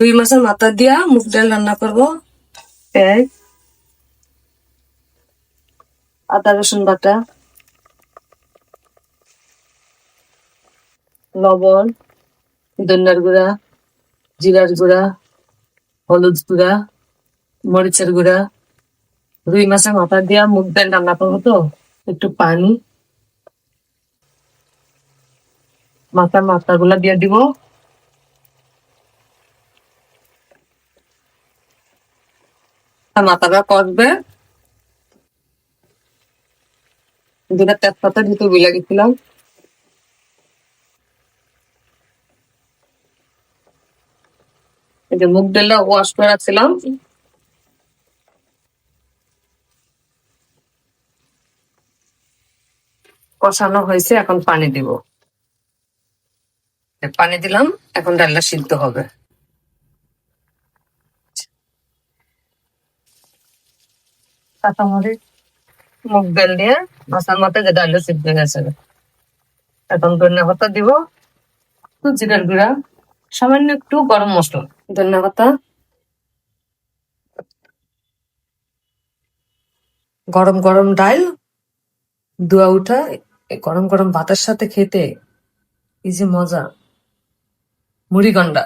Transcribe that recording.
রুই মাছের মাথা দিয়া মুগ ডাল রান্না করব। আদা, রসুন বাটা। লবণ, ধনিয়ার গুঁড়া, জিরার গুঁড়া, হলুদ গুঁড়া, মরিচের গুঁড়া। রুই মাছের মাথা দিয়া মুগ ডাল রান্না করব তো, একটু পানি। মাথার মাথাগুলা দিয়ে দিব। মাথাটা কষবে। দুটা তেজপাতা দিতে বিলা গেছিলাম। যে মুগ ডালটা ওয়াশ করে রাখছিলাম কষানো হয়েছে, এখন পানি দিব। পানি দিলাম, এখন ডালটা সিদ্ধ হবে। কাঁচামরিচ মুগ ডাল দিয়ে মাছের মধ্যে যে সিদ্ধ গেছে। এখন ধনিয়া পাতা দিব জিরার গুঁড়া, সামান্য একটু গরম মশলা। গরম গরম ডাল উঠা গরম গরম ভাতের সাথে খেতে, এই যে মজা মুড়ি গন্ডা